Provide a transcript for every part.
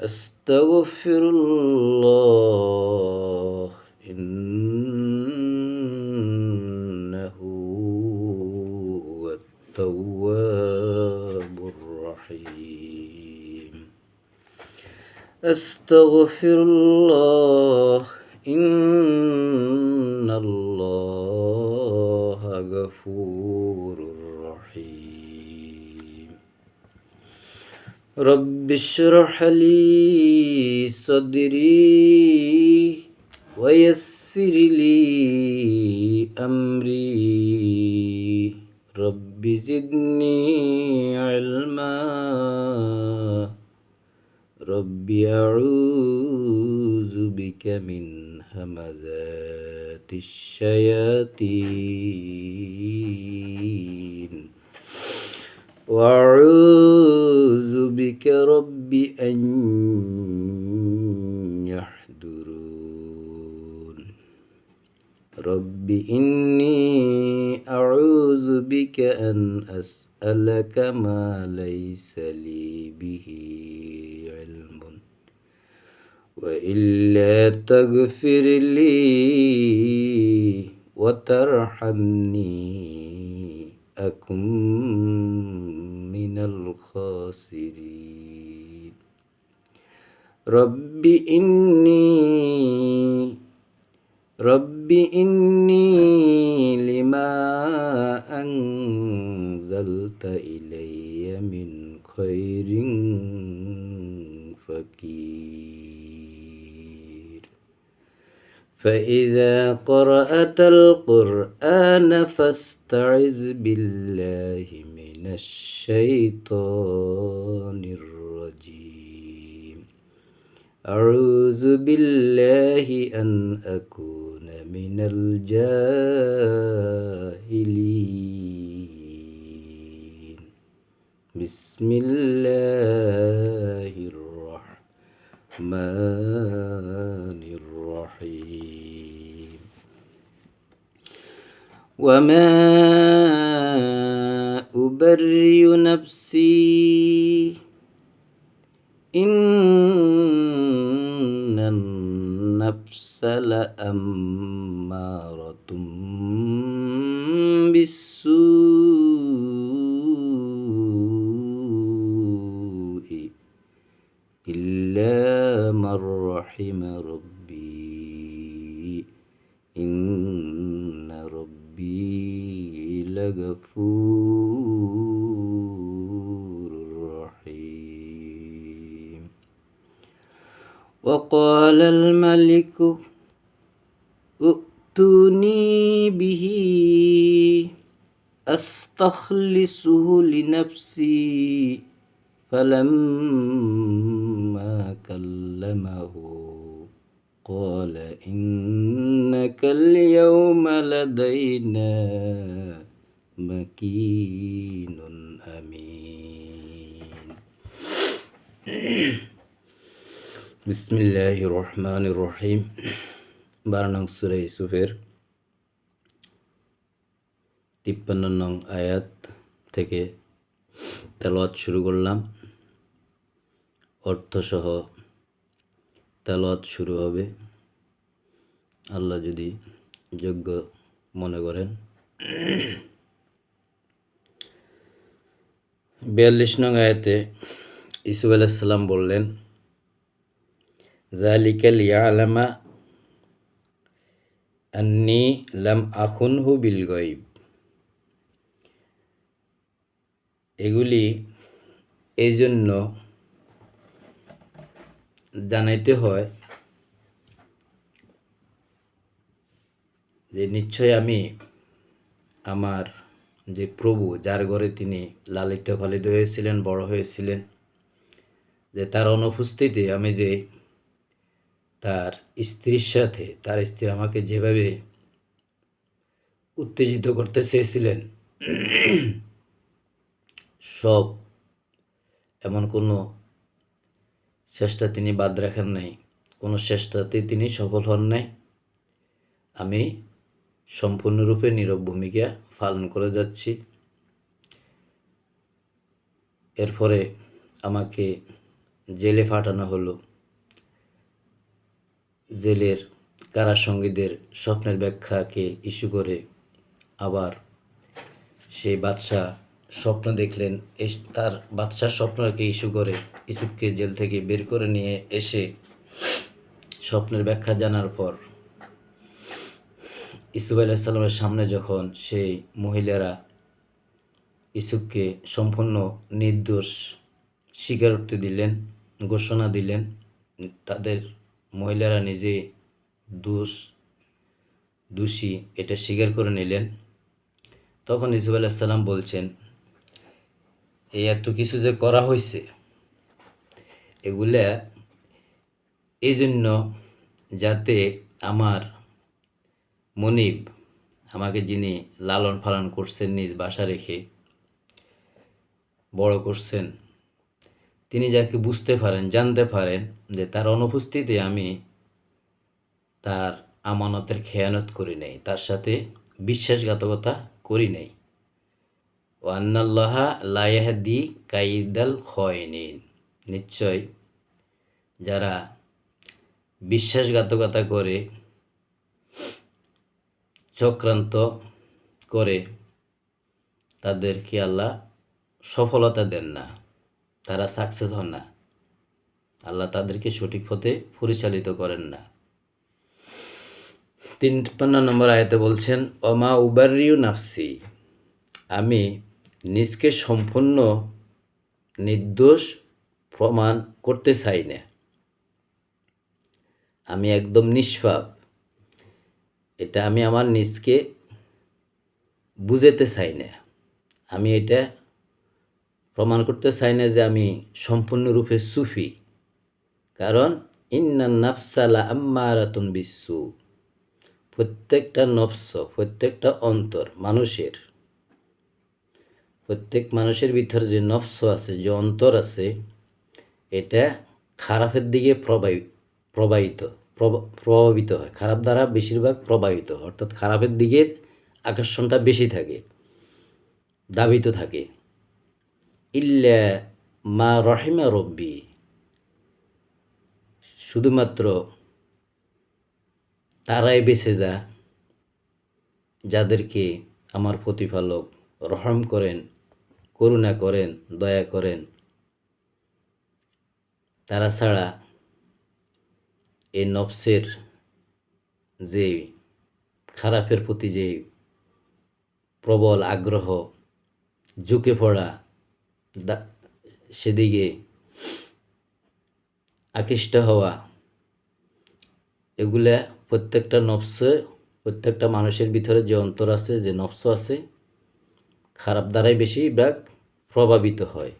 أستغفر الله إنه هو التواب الرحيم. أستغفر الله إن الله غفور رب اشرح لي صدري ويسر لي أمري. رب زدني علما. رب أعوذ بك من همزات الشياطين. وأعوذ بك رب أن يحضرون. رب إني أعوذ بك أن أسألك ما ليس لي به علم. وإلا تغفر لي وترحمني أكن من الخاسرين. رب إني رب إني لما أنزلت إلي من خير فقير. فإذا قرأت القرآن فاستعذ بالله من الشيطان الرجيم. أعوذ بالله أن أكون من الجاهلين. بسم الله الرحمن الرحيم. وما أبرئ نفسي. إن النفس لأمارة بالسوء إلا من رحم ربي. إن ربي لغفور وقال الملك ائتوني به أستخلصه لنفسي فلما كلمه قال إنك اليوم لدينا مكين أمين. বিসমিল্লাহ রহমান রহিম বারানং সুরে ইসুফের তিপ্পান্ন নং আয়াত থেকে তেলোয়াত শুরু করলাম অর্থসহ তেলোয়াত শুরু হবে আল্লাহ যদি যোগ্য মনে করেন বিয়াল্লিশ নং আয়াতে ইসুফ আলাইসাল্লাম বললেন ইয়ালামা আন্নি লাম আখুনহু বিল গইব এগুলি এই জন্য জানাইতে হয় যে নিশ্চয় আমি আমার যে প্রভু, যার ঘরে তিনি লালিত পালিত হয়েছিলেন, বড় হয়েছিলেন, যে তার অনুপস্থিতি আমি যে তার স্ত্রীর সাথে, তার স্ত্রী আমাকে যেভাবে উত্তেজিত করতে চেয়েছিলেন, সব এমন কোনো চেষ্টা তিনি বাদ রাখেন নাই। কোনো চেষ্টাতে তিনি সফল হন নাই। আমি সম্পূর্ণরূপে নীরব ভূমিকা পালন করে যাচ্ছি। এরপরে আমাকে জেলে ফাটানো হলো। জেলের কারাসঙ্গীদের স্বপ্নের ব্যাখ্যাকে ইস্যু করে আবার সেই বাদশাহ স্বপ্ন দেখলেন তার বাদশার স্বপ্নকে ইস্যু করে ইসুফকে জেল থেকে বের করে নিয়ে এসে স্বপ্নের ব্যাখ্যা জানার পর ইসুফ আলাইসাল্লামের সামনে যখন সেই মহিলারা ইসুফকে সম্পূর্ণ নির্দোষ, স্বীকারোক্তি দিলেন, ঘোষণা দিলেন, তাদের মহিলারা নিজে দোষ, দোষী এটা স্বীকার করে নিলেন। তখন ইসুফ আলাইসাল্লাম বলছেন এই এত কিছু যে করা হয়েছে এগুলা এই জন্য যাতে আমার মনিব, আমাকে যিনি লালন পালন করছেন নিজ বাসা রেখে বড় করছেন তিনি যাকে বুঝতে পারেন, জানতে পারেন যে তার অনুপস্থিতি আমি তার আমানতের খেয়ানত করি নাই, তার সাথে বিশ্বাসঘাতকতা করি নাই। ও আন্নাল্লাহা লায়াহাদি কাইদাল খয়নিন। নিশ্চয় যারা বিশ্বাসঘাতকতা করে, চক্রান্ত করে, তাদেরকে আল্লাহ সফলতা দেন না। তারা সাকসেস হন না। আল্লাহ তাদেরকে সঠিক পথে পরিচালিত করেন না। তিনপান্ন নম্বর আয়তে বলছেন অমা উবারিউ নাফসি। আমি নিজকে সম্পূর্ণ নির্দোষ প্রমাণ করতে চাই না। আমি একদম নিষ্পাপ। এটা আমি আমার নিজকে বুঝাতে চাই না। আমি এটা প্রমাণ করতে চাই না যে আমি সম্পূর্ণরূপে সুফি। কারণ ইন্না নাফসালা আম্মারাতুন বিশ্বু প্রত্যেকটা নফস, প্রত্যেকটা অন্তর মানুষের। প্রত্যেক মানুষের ভিতরে যে নফস আছে, যে অন্তর আছে, এটা খারাপের দিকে প্রবাহি প্রবাহিত, প্রব- প্রভাবিত হয়। খারাপ দ্বারা বেশিরভাগ প্রবাহিত অর্থাৎ খারাপের দিকে আকর্ষণটা বেশি থাকে, দাবিত থাকে। ইল্লা মা রহিমা রব্বি। শুধুমাত্র তারাই বেঁচে যা, যাদেরকে আমার প্রতিপালক রহম করেন, করুণা করেন, দয়া করেন। তারা ছাড়া এই নফসের যে খারাপের প্রতি যে প্রবল আগ্রহ ঝুঁকে পড়া সেদিকে আকৃষ্ট হওয়া। এগুলা প্রত্যেকটা নফসে, প্রত্যেকটা মানুষের ভিতরে যে অন্তর আছে, যে নফস আছে, খারাপ দ্বারাই বেশি ব্যাগ প্রভাবিত হয়।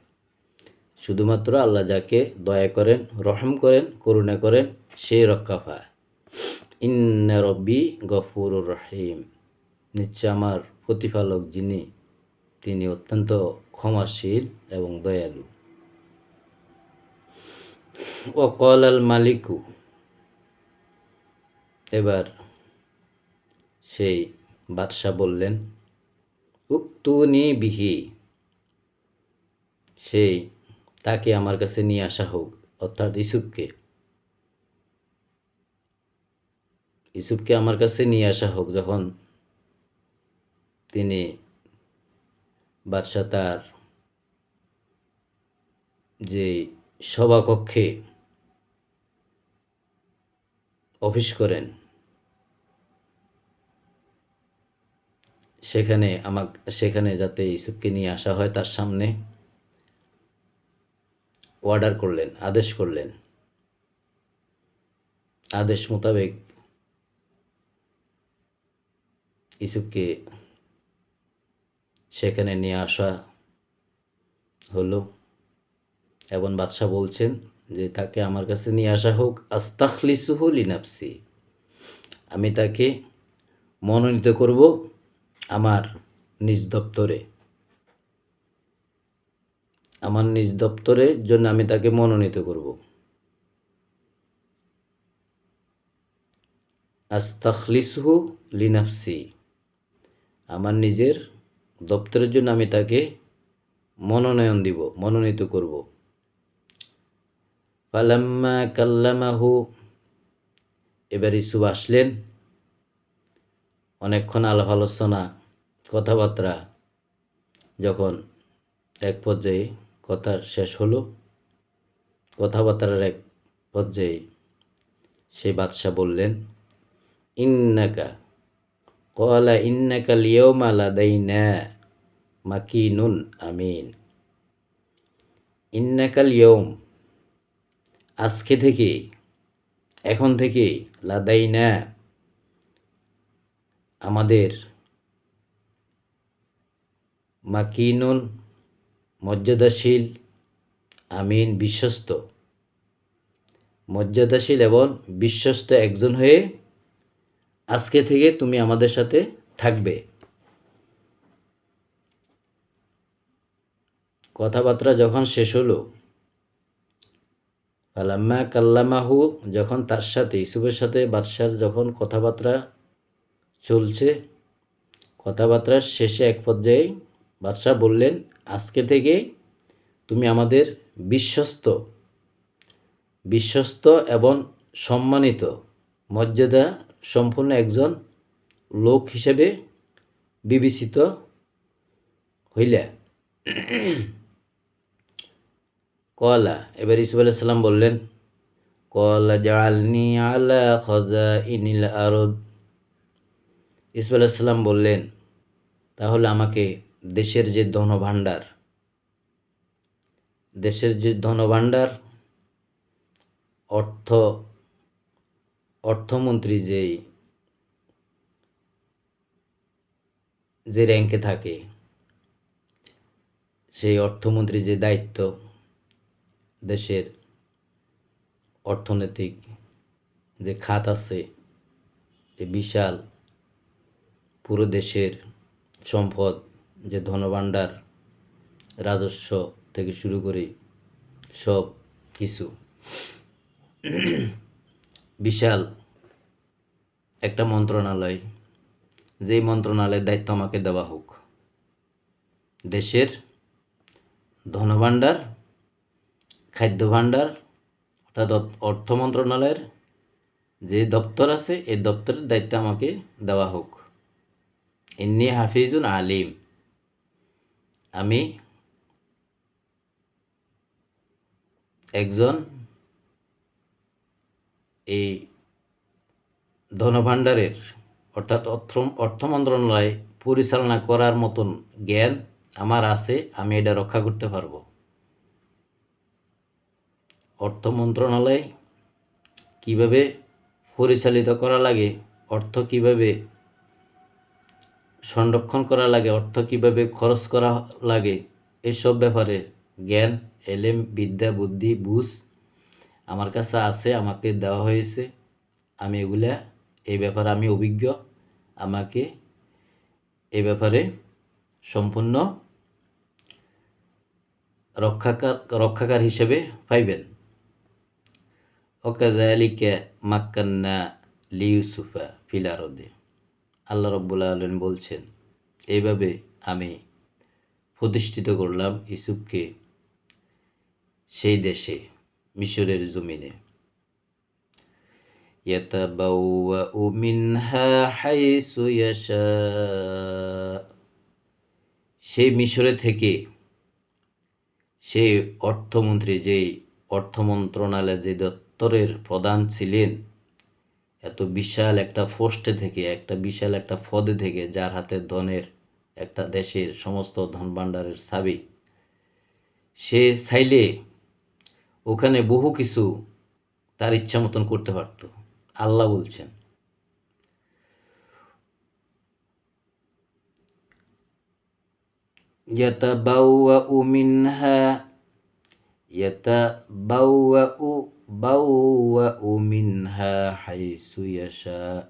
শুধুমাত্র আল্লাহ যাকে দয়া করেন, রহম করেন, করুণা করেন, সেই রক্ষা পায়। ইন্না রব্বি গফুর রহিম। নিশ্চয় আমার প্রতিপালক যিনি তিনি অত্যন্ত ক্ষমাশীল এবং দয়ালু। ও কল আল মালিকু। এবার সেই বাদশাহ বললেন, উক্তুনি বিহি। সেই তাকে আমার কাছে নিয়ে আসা হোক, অর্থাৎ ইসুফকে। ইসুফকে আমার কাছে নিয়ে আসা হোক যখন তিনি বাদশাহ তার যে সভাকক্ষে অফিস করেন, সেখানে আমাক, সেখানে যাতে ইসুফকে নিয়ে আসা হয় তার সামনে অর্ডার করলেন, আদেশ করলেন। আদেশ মোতাবেক ইসুফকে সেখানে নিয়ে আসা হলো। এবং বাদশাহ বলছেন যে, তাকে আমার কাছে নিয়ে আসা হোক। আস্তাখলিসুহু লিনাফসি। আমি তাকে মনোনীত করব আমার নিজ দপ্তরে। আমার নিজ দপ্তরের জন্য আমি তাকে মনোনীত করব। আস্তাখলিসহু লিনাফসি। আমার নিজের দপ্তরের জন্য আমি তাকে মনোনয়ন দিব, মনোনীত করব। ফালাম্মা কাল্লামাহু। এবার ইসুফ আসলেন। অনেকক্ষণ আলাপ আলোচনা, কথাবার্তা, যখন এক পর্যায়ে কথা শেষ হলো, কথাবার্তার এক পর্যায়ে সেই বাদশাহ বললেন, ইন্নাকা কলা ইন্নাকা লিয়ৌমা লাদাইনা মাকিনুন আমিন ইন্নাকাল ইয়ম আজকে থেকে, এখন থেকে লাদাই লাদাইনা আমাদের মাকিনুন মর্যাদাশীল, আমিন বিশ্বস্ত। মর্যাদাশীল এবং বিশ্বস্ত একজন হয়ে আজকে থেকে তুমি আমাদের সাথে থাকবে। কথাবার্তা যখন শেষ হলো, ফালাম্মা কাল্লামাহু যখন তার সাথে ইসুফের সাথে বাদশার যখন কথাবার্তা চলছে, কথাবার্তার শেষে এক পর্যায়ে বাদশাহ বললেন, আজকে থেকে তুমি আমাদের বিশ্বস্ত বিশ্বস্ত এবং সম্মানিত মর্যাদা সম্পূর্ণ একজন লোক হিসেবে বিবেচিত হইলে। কলা, এবার ইসুফ আলাইসাল্লাম বললেন, কলা জালনি আলা খজা ইনিল আরদ ইসুফ আলাইসাল্লাম বললেন, তাহলে আমাকে দেশের যে ধনভাণ্ডার, দেশের যে ধনভাণ্ডার, অর্থ অর্থমন্ত্রী যেই, যে র্যাঙ্কে থাকে, সেই অর্থমন্ত্রী যে দায়িত্ব দেশের অর্থনৈতিক যে খাত আছে এই বিশাল পুরো দেশের সম্পদ যে ধনভাণ্ডার, রাজস্ব থেকে শুরু করে সব কিছু। বিশাল একটা মন্ত্রণালয়, যেই মন্ত্রণালয়ের দায়িত্ব আমাকে দেওয়া হোক। দেশের ধনভাণ্ডার খাদ্য ভাণ্ডার অর্থাৎ অর্থ- মন্ত্রণালয়ের যে দপ্তর আছে, এই দপ্তরের দায়িত্ব আমাকে দেওয়া হোক। ইন্নি হাফিজুন আলিম। আমি একজন এই ধনভাণ্ডারের অর্থাৎ অর্থ অর্থ মন্ত্রণালয় পরিচালনা করার মতন জ্ঞান আমার আছে, আমি এটা রক্ষা করতে পারব। অর্থ মন্ত্রণালয় কীভাবে পরিচালিত করা লাগে, অর্থ কীভাবে সংরক্ষণ করা লাগে, অর্থ কীভাবে খরচ করা লাগে, এসব ব্যাপারে জ্ঞান এলেম বিদ্যা, বুদ্ধি, বুঝ আমার কাছে আছে, আমাকে দেওয়া হয়েছে। আমি এগুলা, এই ব্যাপারে আমি অভিজ্ঞ। আমাকে এই ব্যাপারে সম্পূর্ণ রক্ষাকার রক্ষাকার হিসেবে পাইবেন। ওকাজালিকে মাক্কান্না লিউসুফা ফিলারদে আল্লাহ রব্বুল আলম বলছেন, এইভাবে আমি প্রতিষ্ঠিত করলাম ইসুফকে সেই দেশে। মিশরের জমিনে يتبوأ منها حيث يشاء সেই মিশরে থেকে সেই অর্থমন্ত্রী যেই অর্থ মন্ত্রণালয়ের যে দপ্তরের প্রধান ছিলেন এত বিশাল একটা পোস্টে থেকে একটা বিশাল একটা পদে থেকে যার হাতে ধনের একটা দেশের সমস্ত ধন ভাণ্ডারের চাবি সে চাইলে ওখানে বহু কিছু তার ইচ্ছা মতন করতে পারত আল্লাহ বলছেন يتبوأ منها يتبوأ بوأ منها حيث يشاء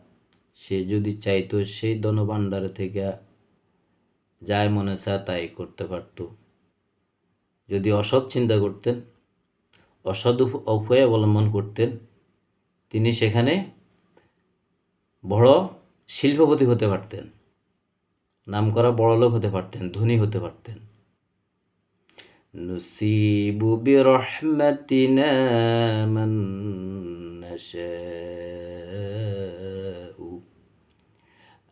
সে যদি চাইতো সেই ধনভাণ্ডার থেকে যাই মনে চায় তাই করতে পারত যদি অসৎ চিন্তা করতেন অসৎ উপ- উপায় অবলম্বন করতেন তিনি সেখানে বড় শিল্পপতি হতে পারতেন নামকরা বড়লোক হতে পারতেন ধনী হতে পারতেন نصيب برحمتنا من نشاء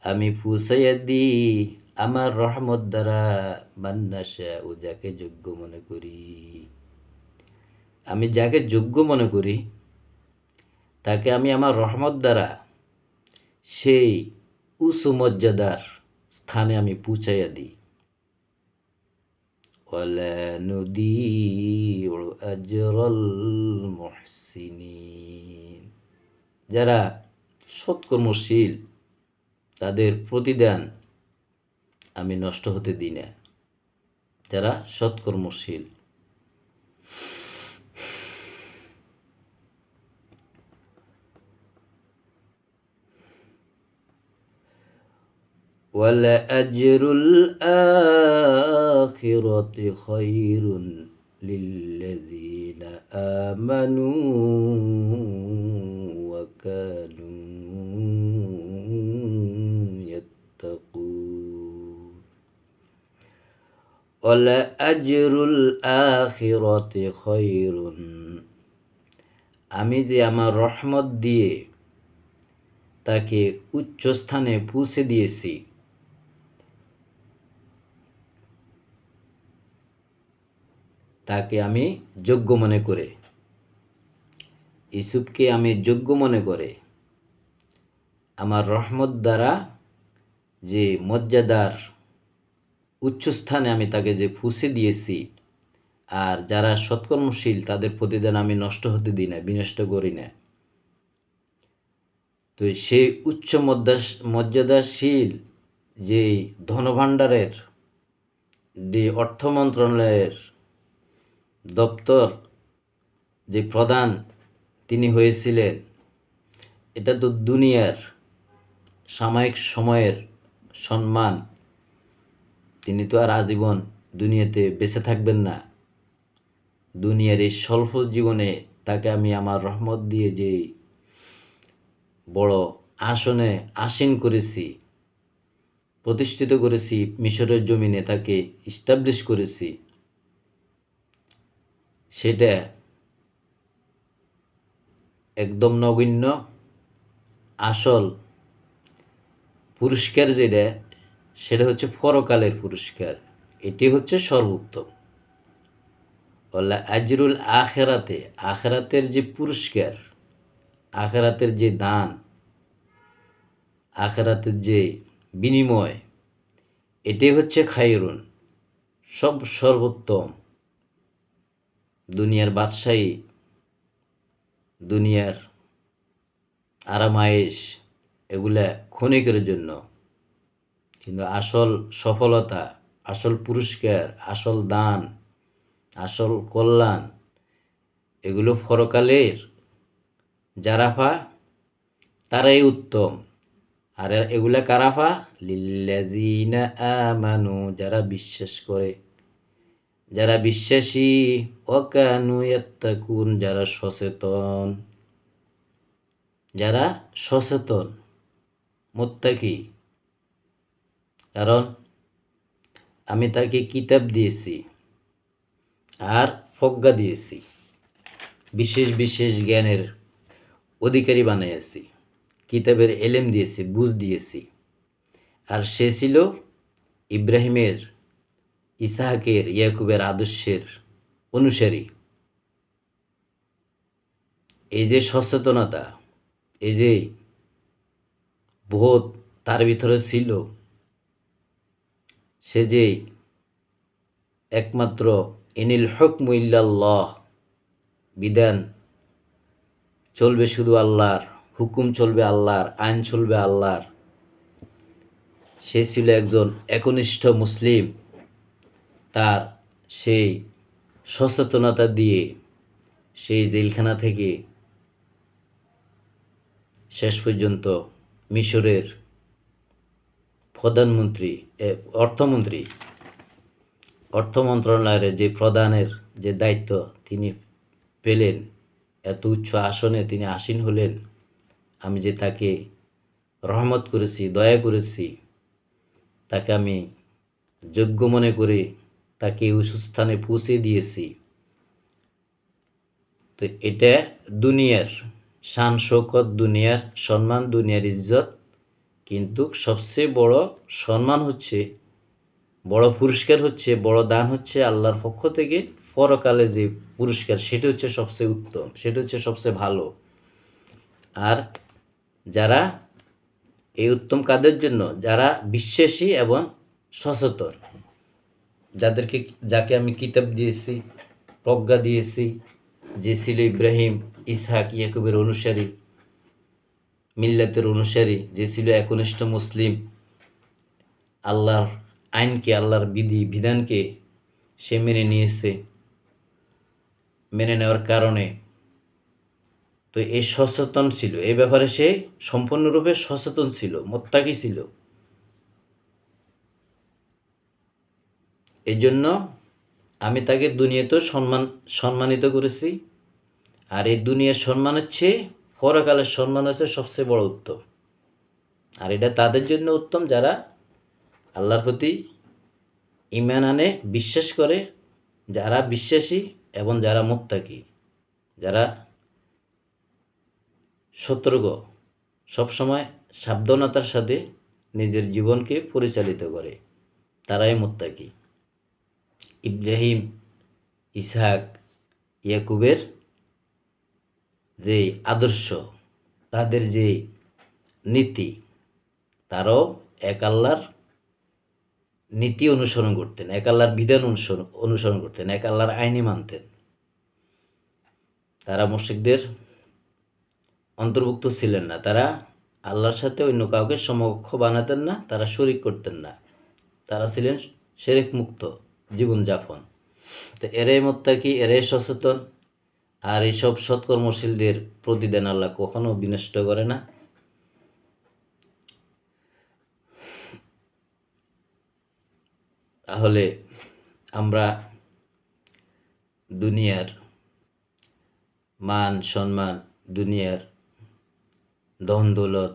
আমি ফুসাইয়া দিই আমার রহমত দ্বারা মান্নাসা ও যাকে যোগ্য মনে করি আমি যাকে যোগ্য মনে করি তাকে আমি আমার রহমত দ্বারা সেই উঁচু মর্যাদার স্থানে আমি পৌঁছাইয়া দিই ولا نضيع أجر المحسنين যারা সৎকর্মশীল তাদের প্রতিদান আমি নষ্ট হতে দিই না যারা সৎকর্মশীল ولأجر الآخرة خير للذين آمنوا وكانوا يتقون ولأجر الآخرة خير আমি যে আমার রহমত দিয়ে তাকে উচ্চ স্থানে পৌঁছে দিয়েছি তাকে আমি যোগ্য মনে করে। ইসুফকে আমি যোগ্য মনে করে। আমার রহমত দ্বারা যে মর্যাদার উচ্চস্থানে আমি তাকে যে ফুসে দিয়েছি, আর যারা সৎকর্মশীল তাদের প্রতিদান আমি নষ্ট হতে দিই না, বিনষ্ট করি না। তো সেই উচ্চ মর্যাদাশীল যে ধনভাণ্ডারের, যে অর্থ মন্ত্রণালয়ের দপ্তর যে প্রধান তিনি হয়েছিলেন, এটা তো দুনিয়ার সাময়িক সময়ের সম্মান। তিনি তো আর আজীবন দুনিয়াতে বেঁচে থাকবেন না। দুনিয়ার এই স্বল্প জীবনে তাকে আমি আমার রহমত দিয়ে যে বড় আসনে আসীন করেছি, প্রতিষ্ঠিত করেছি, মিশরের জমিনে তাকে ইস্টাবলিশ করেছি সেটা একদম নগণ্য, আসল পুরস্কার যেটা, সেটা হচ্ছে পরকালের পুরস্কার। এটি হচ্ছে সর্বোত্তম। বললা আজরুল আখেরাতে, আখেরাতের যে পুরস্কার, আখেরাতের যে দান, আখেরাতের যে বিনিময় এটাই হচ্ছে খাইরুন সব সর্বোত্তম। দুনিয়ার বাদশাহী, দুনিয়ার আরামায়েশ, এগুলা ক্ষণিকের জন্য। কিন্তু আসল সফলতা, আসল পুরস্কার, আসল দান, আসল কল্যাণ, এগুলো ফরকালের যারাফা তারাই উত্তম। আর এগুলা কারাফা লিল্লাজিনা আমানু, যারা বিশ্বাস করে। যারা বিশ্বাসী অকানু ইয়াত্তাকুন, যারা সচেতন। যারা সচেতন, মোত্তাকি। কারণ আমি তাকে কিতাব দিয়েছি আর প্রজ্ঞা দিয়েছি, বিশেষ বিশেষ জ্ঞানের অধিকারী বানিয়েছি কিতাবের এলেম দিয়েছি, বুঝ দিয়েছি। আর সে ছিল ইব্রাহিমের ইসাহাকের ইয়াকুবের আদর্শের অনুসারী। এই যে সচেতনতা, এই যে বোধ তার ভিতরে ছিল, সে যে একমাত্র এনিল হকম ইল্লাল্লাহ, বিধান চলবে শুধু আল্লাহর, হুকুম চলবে আল্লাহর, আইন চলবে আল্লাহর। সে ছিল একজন একনিষ্ঠ মুসলিম। তার সেই সচেতনতা দিয়ে সেই জেলখানা থেকে শেষ পর্যন্ত মিশরের প্রধানমন্ত্রী অর্থমন্ত্রী, অর্থ মন্ত্রণালয়ের যে প্রধানের যে দায়িত্ব তিনি পেলেন, এত উচ্চ আসনে তিনি আসীন হলেন, আমি যে তাকে রহমত করেছি, দয়া করেছি, তাকে আমি যোগ্য মনে করে তাকে স্থানে পৌঁছে দিয়েছি। তো এটা দুনিয়ার শান, শৌকত, দুনিয়ার সম্মান, দুনিয়ার ইজ্জত। কিন্তু সবচেয়ে বড় সম্মান হচ্ছে, বড় পুরস্কার হচ্ছে, বড় দান হচ্ছে আল্লাহর পক্ষ থেকে পরকালে যে পুরস্কার, সেটা হচ্ছে সবচেয়ে উত্তম, সেটা হচ্ছে সবচেয়ে ভালো। আর যারা এই উত্তম কাদের জন্য, যারা বিশ্বাসী এবং সচেতন যাদেরকে যাকে আমি কিতাব দিয়েছি, প্রজ্ঞা দিয়েছি, যে ছিল ইব্রাহিম, ইসহাক, ইয়াকুবের অনুসারী, মিল্লাতের অনুসারী, যে ছিল একনিষ্ঠ মুসলিম, আল্লাহর আইনকে, আল্লাহর বিধি, বিধানকে সে মেনে নিয়েছে, মেনে নেওয়ার কারণে। তো এই সচেতন ছিল। এই ব্যাপারে সে সম্পূর্ণরূপে সচেতন ছিল, মোত্তাকি ছিল। এই জন্য আমি তাকে দুনিয়াতেও সম্মান, সম্মানিত করেছি। আর এই দুনিয়ার সম্মান হচ্ছে, পরকালের সম্মান হচ্ছে সবচেয়ে বড় উত্তম। আর এটা তাদের জন্য উত্তম যারা আল্লাহর প্রতি ইমান আনে, বিশ্বাস করে, যারা বিশ্বাসী এবং যারা মোত্তাকি, যারা সতর্ক সবসময় সাবধানতার সাথে নিজের জীবনকে পরিচালিত করে, তারাই মোত্তাকি। ইব্রাহিম, ইসহাক, ইয়াকুবের যে আদর্শ, তাদের যে নীতি, তারাও এক আল্লাহর নীতি অনুসরণ করতেন, এক আল্লাহর বিধান অনুসরণ অনুসরণ করতেন, এক আল্লাহর আইনি মানতেন। তারা মুশিকদের অন্তর্ভুক্ত ছিলেন না, তারা আল্লাহর সাথে অন্য কাউকে সমকক্ষ বানাতেন না, তারা শরিক করতেন না। তারা ছিলেন শেরেক মুক্ত। জীবনযাপন। তো এরাই মোত্তাকি, এরাই সচেতন, আর এইসব সৎকর্মশীলদের প্রতিদান আল্লাহ কখনো বিনষ্ট করে না। তাহলে আমরা দুনিয়ার মান, সম্মান, দুনিয়ার ধন, দৌলত,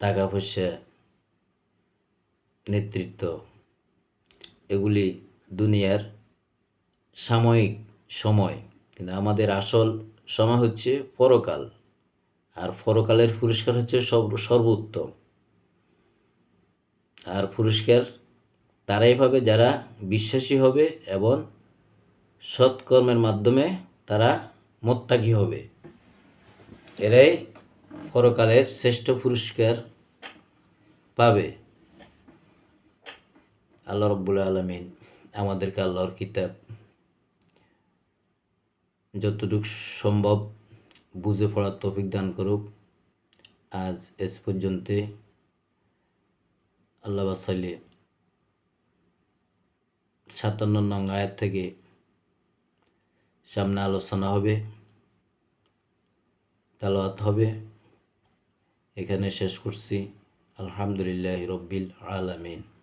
টাকা পয়সা, নেতৃত্ব এগুলি দুনিয়ার সাময়িক সময়। কিন্তু আমাদের আসল সময় হচ্ছে পরকাল। আর পরকালের পুরস্কার হচ্ছে সর্ব সর্বোত্তম। আর পুরস্কার তারাই পাবে যারা বিশ্বাসী হবে এবং সৎকর্মের মাধ্যমে তারা মোত্তাকি হবে। এরাই পরকালের শ্রেষ্ঠ পুরস্কার পাবে। আল্লাহ রব্বুল আলমিন আমাদেরকে আল্লাহর কিতাব যতটুকু সম্ভব বুঝে পড়ার তৌফিক দান করুক। আজ এস পর্যন্ত আল্লাহ বাসাইলে সাতান্ন নং আয়াত থেকে সামনে আলোচনা হবে, তালাওয়াত হবে। এখানে শেষ করছি। আলহামদুলিল্লাহ রব্বিল আলামিন।